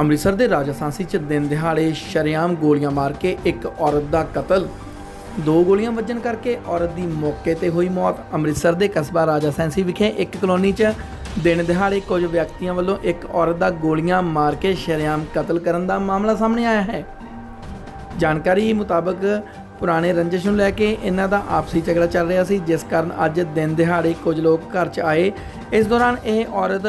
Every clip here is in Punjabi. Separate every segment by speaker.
Speaker 1: ਅੰਮ੍ਰਿਤਸਰ ਦੇ ਰਾਜਸਾਂਸੀ ਚ ਦਿਨ ਦਿਹਾੜੇ ਸ਼ਰੇਆਮ ਗੋਲੀਆਂ ਮਾਰ ਕੇ ਇੱਕ ਔਰਤ ਦਾ ਕਤਲ। ਦੋ ਗੋਲੀਆਂ ਵੱਜਣ ਕਰਕੇ ਔਰਤ ਦੀ ਮੌਕੇ ਤੇ ਹੋਈ ਮੌਤ। ਅੰਮ੍ਰਿਤਸਰ ਦੇ ਕਸਬਾ ਰਾਜਸਾਂਸੀ ਵਿਖੇ ਇੱਕ ਕਲੋਨੀ 'ਚ ਦਿਨ ਦਿਹਾੜੇ ਕੁਝ ਵਿਅਕਤੀਆਂ ਵੱਲੋਂ ਇੱਕ ਔਰਤ ਦਾ ਗੋਲੀਆਂ ਮਾਰ ਕੇ ਸ਼ਰੇਆਮ ਕਤਲ ਕਰਨ ਦਾ ਮਾਮਲਾ ਸਾਹਮਣੇ ਆਇਆ ਹੈ। ਜਾਣਕਾਰੀ ਮੁਤਾਬਕ ਪੁਰਾਣੇ ਰੰਜਿਸ਼ ਨੂੰ ਲੈ ਕੇ ਇਹਨਾਂ ਦਾ ਆਪਸੀ ਝਗੜਾ ਚੱਲ ਰਿਹਾ ਸੀ, ਜਿਸ ਕਾਰਨ ਅੱਜ ਦਿਨ ਦਿਹਾੜੇ ਕੁਝ ਲੋਕ ਘਰ 'ਚ ਆਏ। ਇਸ ਦੌਰਾਨ ਇਹ ਔਰਤ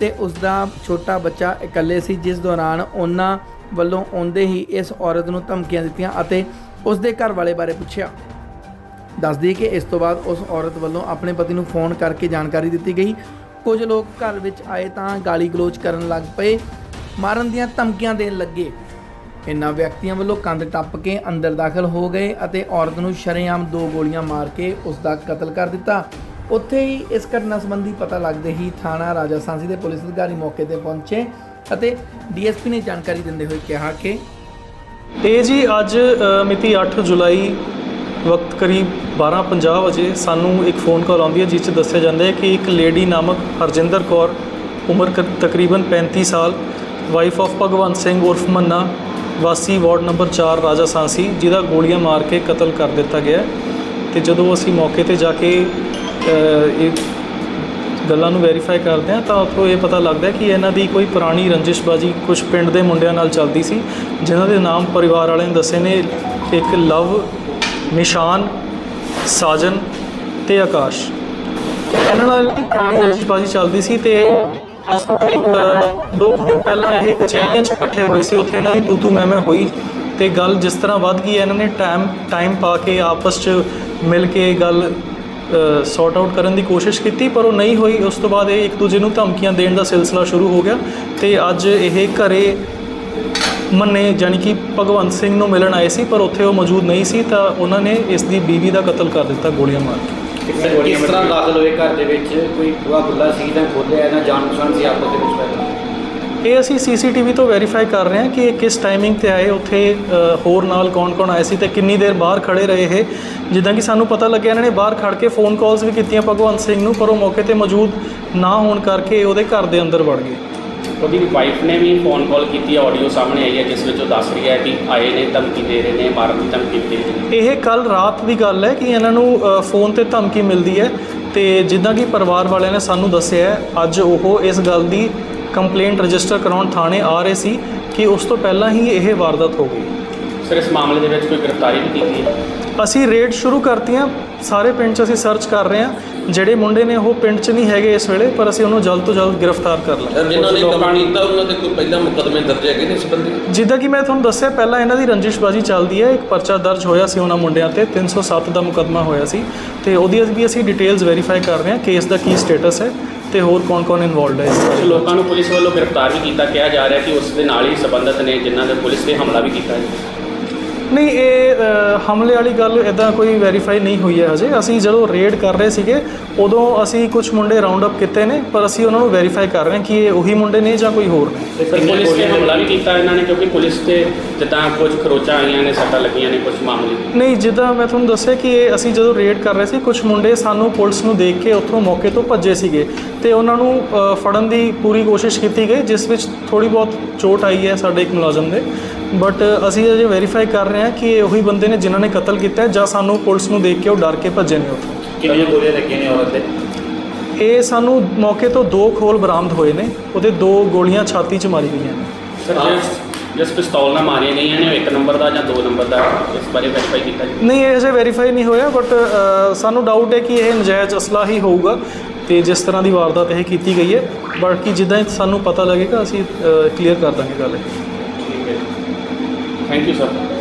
Speaker 1: ਤੇ ਉਸ ਦਾ ਛੋਟਾ ਬੱਚਾ ਇਕੱਲੇ ਸੀ, ਜਿਸ ਦੌਰਾਨ ਉਹਨਾਂ ਵੱਲੋਂ ਆਉਂਦੇ ਹੀ ਇਸ ਔਰਤ ਨੂੰ ਧਮਕੀਆਂ ਦਿੱਤੀਆਂ ਅਤੇ ਉਸ ਦੇ ਘਰ ਵਾਲੇ ਬਾਰੇ ਪੁੱਛਿਆ। ਦੱਸਦੀ ਕਿ ਇਸ ਤੋਂ ਬਾਅਦ ਉਸ ਔਰਤ ਵੱਲੋਂ ਆਪਣੇ ਪਤੀ ਨੂੰ ਫੋਨ ਕਰਕੇ ਜਾਣਕਾਰੀ ਦਿੱਤੀ ਗਈ। ਕੁਝ ਲੋਕ ਘਰ ਵਿੱਚ ਆਏ ਤਾਂ ਗਾਲੀ ਗਲੋਚ ਕਰਨ ਲੱਗ ਪਏ। ਮਾਰਨ ਦੀਆਂ ਧਮਕੀਆਂ ਦੇਣ ਲੱਗੇ। ਇਨ੍ਹਾਂ ਵਿਅਕਤੀਆਂ ਵੱਲੋਂ ਕੰਧ ਟੱਪ ਕੇ ਅੰਦਰ ਦਾਖਲ ਹੋ ਗਏ ਅਤੇ ਔਰਤ ਨੂੰ ਸ਼ਰੇਆਮ ਦੋ ਗੋਲੀਆਂ ਮਾਰ ਕੇ ਉਸ ਦਾ ਕਤਲ ਕਰ ਦਿੱਤਾ। ਉੱਥੇ ਹੀ ਇਸ ਘਟਨਾ ਸੰਬੰਧੀ ਪਤਾ ਲੱਗਦੇ ਹੀ ਥਾਣਾ ਰਾਜਾ ਸਾਂਸੀ ਦੇ ਪੁਲਿਸ ਅਧਿਕਾਰੀ ਮੌਕੇ ਤੇ ਪਹੁੰਚੇ ਅਤੇ ਡੀਐਸਪੀ ਨੇ ਜਾਣਕਾਰੀ ਦਿੰਦੇ ਹੋਏ ਕਿਹਾ ਕਿ
Speaker 2: ਇਹ ਜੀ ਅੱਜ ਅ, ਮਿਤੀ 8 ਜੁਲਾਈ ਵਕਤ ਕਰੀਬ 12:50 ਵਜੇ ਸਾਨੂੰ ਇੱਕ ਫੋਨ ਕਾਲ ਆਉਂਦੀ ਹੈ ਜਿਸ 'ਚ ਦੱਸਿਆ ਜਾਂਦਾ ਹੈ ਕਿ ਇੱਕ ਲੇਡੀ ਨਾਮਕ ਹਰਜਿੰਦਰ ਕੌਰ ਉਮਰ ਕ- ਤਕਰੀਬਨ 35 ਸਾਲ ਵਾਈਫ ਆਫ ਭਗਵੰਤ ਸਿੰਘ ਉਰਫ ਮੰਨਾ ਵਾਸੀ ਵਾਰਡ ਨੰਬਰ 4 ਰਾਜਾ ਸਾਂਸੀ ਜਿਹਦਾ ਗੋਲੀਆਂ ਮਾਰ ਕੇ ਕਤਲ ਕਰ ਦਿੱਤਾ ਗਿਆ ਹੈ। ਤੇ ਜਦੋਂ ਅਸੀਂ ਮੌਕੇ ਤੇ ਜਾ ਕੇ ਇਹ ਗੱਲਾਂ ਨੂੰ ਵੈਰੀਫਾਈ ਕਰਦੇ ਹਾਂ ਤਾਂ ਉੱਥੋਂ ਇਹ ਪਤਾ ਲੱਗਦਾ ਕਿ ਇਹਨਾਂ ਦੀ ਕੋਈ ਪੁਰਾਣੀ ਰੰਜਿਸ਼ਬਾਜੀ ਕੁਝ ਪਿੰਡ ਦੇ ਮੁੰਡਿਆਂ ਨਾਲ ਚੱਲਦੀ ਸੀ, ਜਿਨ੍ਹਾਂ ਦੇ ਨਾਮ ਪਰਿਵਾਰ ਵਾਲਿਆਂ ਨੇ ਦੱਸੇ ਨੇ, ਇੱਕ ਲਵ, ਨਿਸ਼ਾਨ, ਸਾਜਨ ਤੇ ਆਕਾਸ਼। ਇਹਨਾਂ ਨਾਲ ਪੁਰਾਣੀ ਰੰਜਿਸ਼ਬਾਜੀ ਚੱਲਦੀ ਸੀ ਤੇ ਦੋ ਪਹਿਲਾਂ ਇਹ ਕਚਹਿਰੀਆਂ 'ਚ ਇਕੱਠੇ ਹੋਏ ਸੀ, ਉੱਥੇ ਇਹਨਾਂ ਦੀ ਤੂੰ ਤੂੰ ਮੈਂ ਮੈਂ ਹੋਈ ਤੇ ਗੱਲ ਜਿਸ ਤਰ੍ਹਾਂ ਵੱਧ ਗਈ, ਇਹਨਾਂ ਨੇ ਟਾਈਮ ਟਾਈਮ ਪਾ ਕੇ ਆਪਸ 'ਚ ਮਿਲ ਕੇ ਗੱਲ ਸੌਰਟ ਆਊਟ ਕਰਨ ਦੀ ਕੋਸ਼ਿਸ਼ ਕੀਤੀ, ਪਰ ਉਹ ਨਹੀਂ ਹੋਈ। ਉਸ ਤੋਂ ਬਾਅਦ ਇਹ ਇੱਕ ਦੂਜੇ ਨੂੰ ਧਮਕੀਆਂ ਦੇਣ ਦਾ ਸਿਲਸਿਲਾ ਸ਼ੁਰੂ ਹੋ ਗਿਆ ਤੇ ਅੱਜ ਇਹ ਘਰੇ ਮੰਨੇ ਜਾਨੀ ਕਿ ਭਗਵੰਤ ਸਿੰਘ ਨੂੰ ਮਿਲਣ ਆਏ ਸੀ, ਪਰ ਉੱਥੇ ਉਹ ਮੌਜੂਦ ਨਹੀਂ ਸੀ, ਤਾਂ ਉਹਨਾਂ ਨੇ ਇਸ ਦੀ ਬੀਵੀ ਦਾ ਕਤਲ ਕਰ ਦਿੱਤਾ, ਗੋਲੀਆਂ ਮਾਰ ਕੇ।
Speaker 3: ਕਿਸ ਤਰ੍ਹਾਂ ਦਾਖਲ ਹੋਏ ਘਰ ਦੇ ਵਿੱਚ? ਕੋਈ ਬੂਹਾ ਖੁੱਲਾ ਸੀ ਜਾਂ ਖੋਲ੍ਹਿਆ ਨਾ ਜਾਣ ਪਛਾਣ ਸੀ ਆਪਸ ਦੇ ਵਿੱਚ? ਪਹਿਲਾਂ
Speaker 2: ਇਹ ਅਸੀਂ ਸੀਸੀਟੀਵੀ ਤੋਂ ਵੈਰੀਫਾਈ ਕਰ ਰਹੇ ਹਾਂ ਕਿ ਇਹ ਕਿਸ ਟਾਈਮਿੰਗ ਤੇ ਆਏ ਉੱਥੇ ਹੋਰ ਨਾਲ ਕੌਣ-ਕੌਣ ਆਏ ਸੀ ਤੇ ਕਿੰਨੀ ਦੇਰ ਬਾਹਰ ਖੜੇ ਰਹੇ ਇਹ। ਜਿੱਦਾਂ ਕਿ ਸਾਨੂੰ ਪਤਾ ਲੱਗਿਆ ਇਹਨਾਂ ਨੇ ਬਾਹਰ ਖੜ ਕੇ ਫੋਨ ਕਾਲਸ ਵੀ ਕੀਤੀਆਂ ਭਗਵੰਤ ਸਿੰਘ ਨੂੰ ਪਰ ਉਹ ਮੌਕੇ ਤੇ ਮੌਜੂਦ ਨਾ ਹੋਣ ਕਰਕੇ ਉਹਦੇ ਘਰ ਦੇ ਅੰਦਰ ਵੜ ਗਏ।
Speaker 3: ਉਹਦੀ ਵਾਈਫ ਨੇ ਵੀ ਫੋਨ ਕਾਲ ਕੀਤੀ ਆਡੀਓ ਸਾਹਮਣੇ ਆਈ ਹੈ ਜਿਸ ਵਿੱਚ ਉਹ ਦੱਸ ਰਹੀ ਹੈ ਕਿ ਆਏ ਨੇ ਧਮਕੀ ਦੇ ਰਹੇ ਨੇ ਮਾਰਨ ਦੀ ਧਮਕੀ ਦੇ ਰਹੇ ਨੇ।
Speaker 2: ਇਹ ਕੱਲ ਰਾਤ ਦੀ ਗੱਲ ਹੈ ਕਿ ਇਹਨਾਂ ਨੂੰ ਫੋਨ ਤੇ ਧਮਕੀ ਮਿਲਦੀ ਹੈ ਤੇ ਜਿੱਦਾਂ ਕਿ ਪਰਿਵਾਰ ਵਾਲਿਆਂ ਨੇ ਸਾਨੂੰ ਦੱਸਿਆ ਹੈ, ਅੱਜ ਉਹ ਇਸ ਗੱਲ ਦੀ ਕੰਪਲੇਂਟ ਰਜਿਸਟਰ ਕਰਾਉਣ ਥਾਣੇ ਆ ਰਹੇ ਸੀ ਕਿ ਉਸ ਤੋਂ ਪਹਿਲਾਂ ਹੀ ਇਹ ਵਾਰਦਾਤ ਹੋ ਗਈ।
Speaker 3: ਸਰ ਇਸ ਮਾਮਲੇ ਦੇ ਵਿੱਚ ਕੋਈ ਗ੍ਰਿਫਤਾਰੀ ਵੀ ਕੀਤੀ ਹੈ
Speaker 2: ਅਸੀਂ ਰੇਡ ਸ਼ੁਰੂ ਕਰਤੀਆਂ ਸਾਰੇ ਪਿੰਡ 'ਚ ਅਸੀਂ ਸਰਚ ਕਰ ਰਹੇ ਹਾਂ। ਜਿਹੜੇ ਮੁੰਡੇ ਨੇ ਉਹ ਪਿੰਡ 'ਚ ਨਹੀਂ ਹੈਗੇ ਇਸ ਵੇਲੇ ਪਰ ਅਸੀਂ ਉਹਨੂੰ ਜਲਦ ਤੋਂ ਜਲਦ ਗ੍ਰਿਫਤਾਰ ਕਰ ਲਾਂਗੇ
Speaker 4: ਜਿਨ੍ਹਾਂ ਨੇ ਕੰਮ ਕੀਤਾ ਉਹਨਾਂ ਦੇ ਕੋਈ ਪਹਿਲਾਂ ਮੁਕੱਦਮੇ ਦਰਜ ਹੈਗੇ ਨੇ ਇਸ ਸੰਬੰਧੀ?
Speaker 2: ਜਿੱਦਾਂ ਕਿ ਮੈਂ ਤੁਹਾਨੂੰ ਦੱਸਿਆ ਪਹਿਲਾਂ ਇਹਨਾਂ ਦੀ ਰੰਜਿਸ਼ਬਾਜੀ ਚੱਲਦੀ ਹੈ। ਇੱਕ ਪਰਚਾ ਦਰਜ ਹੋਇਆ ਸੀ ਉਹਨਾਂ ਮੁੰਡਿਆਂ ਤੇ 307 ਦਾ ਮੁਕੱਦਮਾ ਹੋਇਆ ਸੀ। ਤੇ ਉਹਦੀ ਵੀ ਅਸੀਂ ਡਿਟੇਲਸ ਵੈਰੀਫਾਈ ਕਰ ਰਹੇ ਹਾਂ ਕੇਸ ਦਾ ਕੀ ਸਟੇਟਸ ਹੈ। ਤੇ ਹੋਰ ਕੌਣ-ਕੌਣ ਇਨਵੋਲਡ ਹੈ? ਇਸ
Speaker 3: ਕੁਝ ਲੋਕਾਂ ਨੂੰ ਪੁਲਿਸ ਵੱਲੋਂ ਗ੍ਰਿਫਤਾਰ ਵੀ ਕੀਤਾ, ਕਿਹਾ ਜਾ ਰਿਹਾ ਕਿ ਉਸ ਦੇ ਨਾਲ ਹੀ ਸੰਬੰਧਿਤ ਨੇ, ਜਿਨ੍ਹਾਂ ਨੇ ਪੁਲਿਸ ਤੇ ਹਮਲਾ ਵੀ ਕੀਤਾ ਹੈ।
Speaker 2: ਨਹੀਂ ਇਹ ਹਮਲੇ ਵਾਲੀ ਗੱਲ ਇਦਾਂ ਕੋਈ ਵੈਰੀਫਾਈ ਨਹੀਂ ਹੋਈ ਹੈ ਹਜੇ। ਅਸੀਂ ਜਦੋਂ ਰੇਡ ਕਰ ਰਹੇ ਸੀਗੇ ਉਦੋਂ ਅਸੀਂ ਕੁਝ ਮੁੰਡੇ ਰਾਉਂਡ ਅਪ ਕੀਤੇ ਨੇ ਪਰ ਅਸੀਂ ਉਹਨਾਂ ਨੂੰ ਵੈਰੀਫਾਈ ਕਰ ਰਹੇ ਹਾਂ ਕਿ ਇਹ ਉਹੀ ਮੁੰਡੇ ਨੇ ਜਾਂ ਕੋਈ ਹੋਰ। ਨੇ
Speaker 3: ਸਰ ਪੁਲਿਸ ਤੇ ਹਮਲਾ ਵੀ ਕੀਤਾ ਇਹਨਾਂ ਨੇ ਕਿਉਂਕਿ ਪੁਲਿਸ ਤੇ ਜਿੱਦਾਂ ਕੁਝ ਖਰੋਚਾਂ ਆਈਆਂ ਨੇ ਸੱਟਾਂ ਲੱਗੀਆਂ ਨੇ ਕੁਝ ਮਾਮਲੇ
Speaker 2: ਨਹੀਂ ਜਿੱਦਾਂ ਮੈਂ ਤੁਹਾਨੂੰ ਦੱਸਿਆ ਕਿ ਇਹ ਅਸੀਂ ਜਦੋਂ ਰੇਡ ਕਰ ਰਹੇ ਸੀ ਕੁਝ ਮੁੰਡੇ ਸਾਨੂੰ ਪੁਲਿਸ ਨੂੰ ਦੇਖ ਕੇ ਉੱਥੋਂ ਮੌਕੇ ਤੋਂ ਭੱਜੇ ਸੀਗੇ। ਤੇ ਉਹਨਾਂ ਨੂੰ ਫੜਨ ਦੀ ਪੂਰੀ ਕੋਸ਼ਿਸ਼ ਕੀਤੀ ਗਈ ਜਿਸ ਵਿੱਚ ਥੋੜੀ ਬਹੁਤ ਚੋਟ ਆਈ ਹੈ ਸਾਡੇ ਇੱਕ ਮੁਲਾਜ਼ਮ ਦੇ। ਬਟ ਅਸੀਂ ਅਜੇ ਵੈਰੀਫਾਈ ਕਰ ਰਹੇ ਹਾਂ ਕਿ ਇਹ ਉਹੀ ਬੰਦੇ ਨੇ ਜਿਨ੍ਹਾਂ ਨੇ ਕਤਲ ਕੀਤਾ ਹੈ ਜਾਂ ਸਾਨੂੰ ਪੁਲਿਸ ਨੂੰ ਦੇਖ ਕੇ ਉਹ ਡਰ ਕੇ ਭੱਜੇ ਨੇ ਉੱਥੋਂ।
Speaker 3: ਕਿੰਨੀਆਂ ਗੋਲੀਆਂ ਲੱਗੀਆਂ ਨੇ ਔਰਤ ਦੇ?
Speaker 2: ਇਹ ਸਾਨੂੰ ਮੌਕੇ ਤੋਂ ਦੋ ਖੋਲ ਬਰਾਮਦ ਹੋਏ ਨੇ ਉਹਦੇ ਦੋ ਗੋਲੀਆਂ ਛਾਤੀ 'ਚ ਮਾਰੀ ਗਈਆਂ ਨੇ।
Speaker 3: ਸਰ ਜਿਸ ਪਿਸਤੌਲ ਨਾਲ ਮਾਰੀਆਂ ਗਈਆਂ ਨੇ ਉਹ ਇੱਕ ਨੰਬਰ ਦਾ ਜਾਂ ਦੋ ਨੰਬਰ ਦਾ ਇਸ ਬਾਰੇ ਵੈਰੀਫਾਈ ਕੀਤਾ ਜੀ
Speaker 2: ਨਹੀਂ ਇਹ ਅਜੇ ਵੈਰੀਫਾਈ ਨਹੀਂ ਹੋਇਆ ਬਟ ਸਾਨੂੰ ਡਾਊਟ ਹੈ ਕਿ ਇਹ ਨਜਾਇਜ਼ ਅਸਲਾ ਹੀ ਹੋਊਗਾ ਤੇ ਜਿਸ ਤਰ੍ਹਾਂ ਦੀ ਵਾਰਦਾਤ ਇਹ ਕੀਤੀ ਗਈ ਹੈ। ਬਾਕੀ ਜਿੱਦਾਂ ਹੀ ਸਾਨੂੰ ਪਤਾ ਲੱਗੇਗਾ ਅਸੀਂ ਕਲੀਅਰ ਕਰ ਦਾਂਗੇ ਗੱਲ। ਇਹ
Speaker 3: Thank you, sir.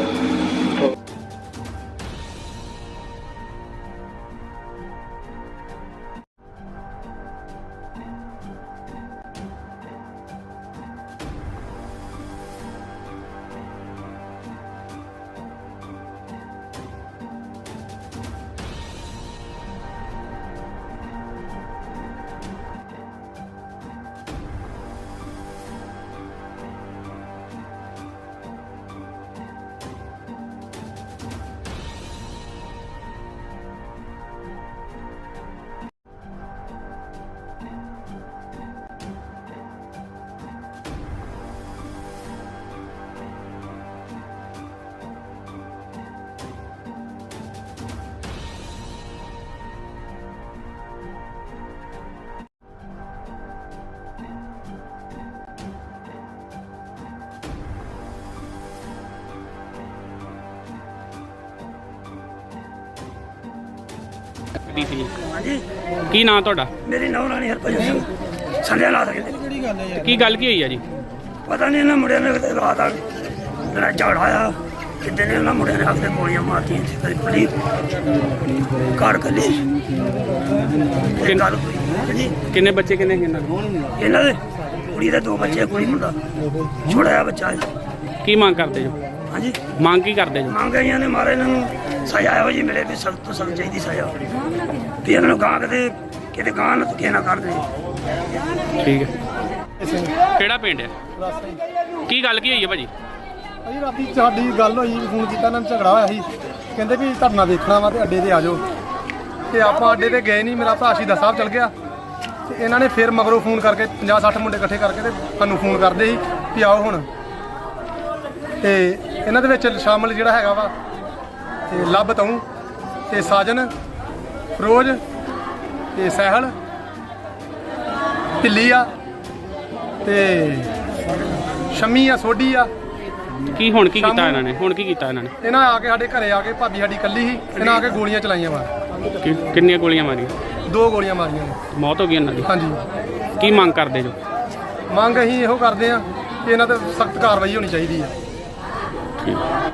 Speaker 3: ਦੀ ਸੀ।
Speaker 5: ਹਾਂਜੀ
Speaker 3: ਕੀ ਨਾਂ ਤੁਹਾਡਾ?
Speaker 5: ਮੇਰੀ ਨੌ ਰਾਣੀ ਹਰਭਜਨ ਸਿੰਘ। ਸੰਧਿਆ ਲਾ ਸਕਦੇ
Speaker 3: ਤੇ ਕੀ ਗੱਲ ਕੀ ਹੋਈ ਆ ਜੀ?
Speaker 5: ਪਤਾ ਨਹੀਂ ਇਹਨਾਂ ਮੁੰਡਿਆਂ ਨੇ ਕਿਤੇ ਰਾਤ ਆ ਜਿਹੜਾ ਝਾੜਾਇਆ ਕਿਤੇ ਨੇ ਇਹਨਾਂ ਮੁੰਡਿਆਂ ਨੇ ਆਪਣੇ ਗੋਲੀਆਂ ਮਾਰਤੀਆਂ ਸੀ ਕਦੀ ਪਲੀ ਕਾਰ ਕੱਲੀ ਇਹ ਗੱਲ ਹੋਈ। ਹਾਂਜੀ।
Speaker 3: ਕਿੰਨੇ ਬੱਚੇ ਕਿੰਨੇ ਕਿੰਨਾ
Speaker 5: ਇਹਨਾਂ ਦੇ? ਕੁੜੀ ਦੇ ਦੋ ਬੱਚੇ ਕੁੜੀ ਮੁੰਡਾ। ਜਿਹਾ ਬੱਚਾ ਹੈ।
Speaker 3: ਕੀ ਮੰਗ ਕਰਦੇ ਜੋ?
Speaker 5: ਹਾਂਜੀ।
Speaker 3: ਮੰਗ ਕੀ ਕਰਦੇ ਜੋ?
Speaker 5: ਮੰਗ ਆਈਆਂ ਨੇ ਮਾਰੇ ਇਹਨਾਂ ਨੂੰ ਸਜ਼ਾ ਇਹੋ ਜੀ ਮਿਲੇ ਵੀ ਸਖਤ ਤੋਂ ਸਖਤ ਚਾਹੀਦੀ ਸਜ਼ਾ। ਵੀ ਇਹਨਾਂ ਨੂੰ ਗਾਂ ਕਿਤੇ ਕਿਤੇ ਗਾਂ ਨਾ ਧੱਕੇ ਨਾ ਕਰਦੇ
Speaker 3: ਠੀਕ ਹੈ। ਕਿਹੜਾ ਪਿੰਡ ਹੈ? ਕੀ ਗੱਲ ਕੀ ਹੋਈ ਹੈ ਭਾਜੀ?
Speaker 6: ਰਾਤੀ ਸਾਡੀ ਗੱਲ ਹੋਈ ਫੋਨ ਕੀਤਾ ਇਹਨਾਂ ਨੂੰ ਝਗੜਾ ਹੋਇਆ ਸੀ। ਕਹਿੰਦੇ ਵੀ ਧਰਨਾ ਦੇਖਣਾ ਵਾ ਤੇ ਅੱਡੇ ਤੇ ਆ ਜਾਓ। ਤੇ ਆਪਾਂ ਅੱਡੇ ਤੇ ਗਏ ਨਹੀਂ ਮੇਰਾ ਭਰਾ ਸ਼ਹੀਦਾਂ ਸਾਹਿਬ ਚਲ ਗਿਆ। ਤੇ ਇਹਨਾਂ ਨੇ ਫਿਰ ਮਗਰੋਂ ਫੋਨ ਕਰਕੇ 50 60 ਮੁੰਡੇ ਇਕੱਠੇ ਕਰਕੇ ਤੇ ਸਾਨੂੰ ਫੋਨ ਕਰਦੇ ਸੀ ਵੀ ਆਓ ਹੁਣ। ਤੇ ਇਹਨਾਂ ਦੇ ਵਿੱਚ ਸ਼ਾਮਲ ਜਿਹੜਾ ਹੈਗਾ ਵਾ ਤੇ ਲੱਭ ਤੂੰ ਤੇ ਸਾਜਨ ਫਰੋਜ਼ ਤੇ ਸਹਿਲ ਢਿੱਲੀ ਆ ਤੇ ਸ਼ਮੀ ਆ ਸੋਢੀ ਆ।
Speaker 3: ਕੀ ਹੁਣ ਕੀ ਕੀਤਾ ਇਹਨਾਂ ਨੇ? ਹੁਣ ਕੀ ਕੀਤਾ ਇਹਨਾਂ ਨੇ?
Speaker 6: ਇਹਨਾਂ ਆ ਕੇ ਸਾਡੇ ਘਰੇ ਆ ਕੇ ਭਾਬੀ ਸਾਡੀ ਕੱਲੀ ਸੀ ਇਹਨਾਂ ਆ ਕੇ ਗੋਲੀਆਂ ਚਲਾਈਆਂ ਵਾ।
Speaker 3: ਕਿ- ਕਿੰਨੀਆਂ ਗੋਲੀਆਂ ਮਾਰੀਆਂ?
Speaker 6: ਦੋ ਗੋਲੀਆਂ ਮਾਰੀਆਂ ਨੇ।
Speaker 3: ਮੌਤ ਹੋ ਗਈ ਇਹਨਾਂ ਦੀ?
Speaker 6: ਹਾਂਜੀ।
Speaker 3: ਕੀ ਮੰਗ ਕਰਦੇ ਜੋ?
Speaker 6: ਮੰਗ ਅਸੀਂ ਇਹੋ ਕਰਦੇ ਆ ਕਿ ਇਹਨਾਂ ਤੇ ਸਖਤ ਕਾਰਵਾਈ ਹੋਣੀ ਚਾਹੀਦੀ ਆ
Speaker 3: ਠੀਕ